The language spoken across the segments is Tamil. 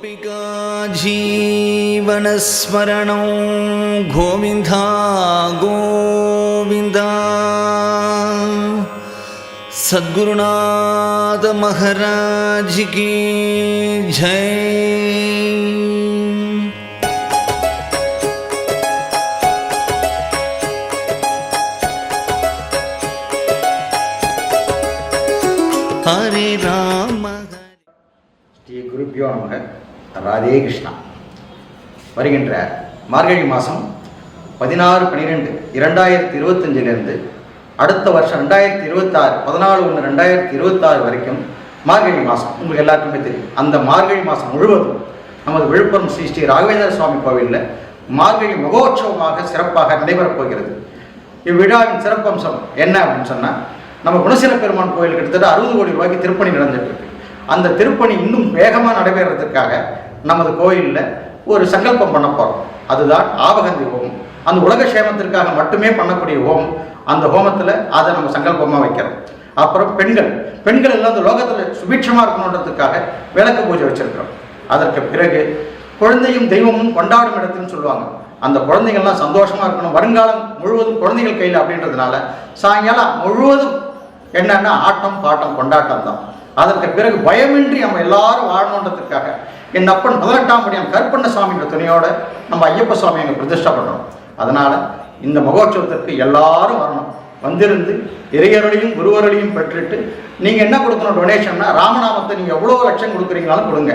गोपिका जीवनस्मरणं गोविंद गोविंद सद्गुनाथ महाराज की जय। हरे राम श्री गुरुभ्यो नमः। ராதே கிருஷ்ணா. வருகின்ற மார்கழி மாதம் பதினாறு பன்னிரெண்டு இரண்டாயிரத்தி இருபத்தஞ்சிலிருந்து அடுத்த வருஷம் ரெண்டாயிரத்தி இருபத்தாறு பதினாலு ஒன்று ரெண்டாயிரத்தி இருபத்தாறு வரைக்கும் மார்கழி மாதம் உங்களுக்கு எல்லாருக்குமே தெரியும். அந்த மார்கழி மாதம் முழுவதும் நமது விழுப்புரம் ஸ்ரீ ஸ்ரீ ராகவேந்திர சுவாமி கோவிலில் மார்கழி மகோற்சவமாக சிறப்பாக நடைபெறப் போகிறது. இவ்விழாவின் சிறப்பம்சம் என்ன அப்படின்னு சொன்னால் நம்ம குணசீல பெருமான் கோயில் கிட்டத்தட்ட அறுபது கோடி ரூபாய்க்கு திருப்பணி நடந்துட்டு இருக்கு. அந்த திருப்பணி இன்னும் வேகமாக நடைபெறதுக்காக நமது கோயிலில் ஒரு சங்கல்பம் பண்ண போகிறோம் அதுதான் ஆவகந்தி ஹோமம். அந்த உலக சேமத்திற்காக மட்டுமே பண்ணக்கூடிய ஹோமம். அந்த ஹோமத்தில் அதை நம்ம சங்கல்பமாக வைக்கிறோம். அப்புறம் பெண்கள். பெண்கள் எல்லாம் அந்த லோகத்தில் சுபிட்சமாக இருக்கணுன்றதுக்காக விளக்கு பூஜை வச்சிருக்கிறோம். அதற்கு பிறகு குழந்தையும் தெய்வமும் கொண்டாடும் இடத்துன்னு சொல்லுவாங்க. அந்த குழந்தைகள்லாம் சந்தோஷமாக இருக்கணும். வருங்காலம் முழுவதும் குழந்தைகள் கையில் அப்படின்றதுனால சாயங்காலம் முழுவதும் என்னென்னா ஆட்டம் பாட்டம் கொண்டாட்டம் தான் அதற்கு பிறகு பயமின்றி நம்ம எல்லாரும் வாழணுன்றதுக்காக என் அப்பன் பதினெட்டாம் படியம் கருப்பண்ண சுவாமியோட துணையோட நம்ம ஐயப்ப சுவாமி அங்கே பிரதிஷ்டை பண்ணுறோம் அதனால் இந்த மகோற்சவத்திற்கு எல்லாரும் வரணும். வந்திருந்து இறையருளையும் குருவர்களையும் பெற்றுட்டு நீங்கள் என்ன கொடுக்கணும் டொனேஷன்னா ராமநாமத்தை நீங்கள் எவ்வளோ லட்சம் கொடுக்குறீங்களாலும் கொடுங்க.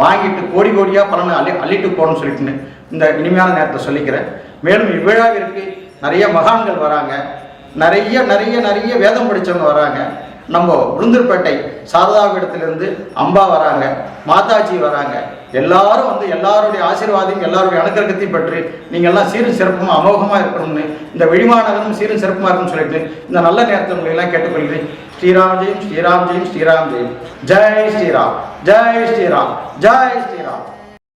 வாங்கிட்டு கோடி கோடியாக பலனை அள்ளி அள்ளிட்டு போகணும்னு சொல்லிட்டுன்னு இந்த இனிமையான நேரத்தை சொல்லிக்கிறேன். மேலும் இவ்விழாவிற்கு நிறைய மகான்கள் வராங்க. நிறைய நிறைய நிறைய வேதம் படித்தவங்க வராங்க. நம்ம உளுந்தூர்பேட்டை சாரதாபீடத்திலிருந்து அம்பா வராங்க மாதாஜி வராங்க. எல்லாரும் வந்து எல்லாருடைய ஆசீர்வாதையும் எல்லாருடைய அனுக்கிரகத்தையும் பெற்று நீங்கள் எல்லாம் சீரும் சிறப்பும் அமோகமாக இருக்கணும்னு இந்த விழிமாநகரம் சீரும் சிறப்புமாக இருக்கும்னு சொல்லிட்டு இந்த நல்ல நேரத்தில் உங்களெல்லாம் கேட்டுக்கொள்கிறேன். ஸ்ரீராம் ஜெயம் ஸ்ரீராம் ஜெயம் ஸ்ரீராம் ஜெயம். ஜெய் ஸ்ரீராம் ஜெய் ஸ்ரீராம் ஜெய் ஸ்ரீராம்.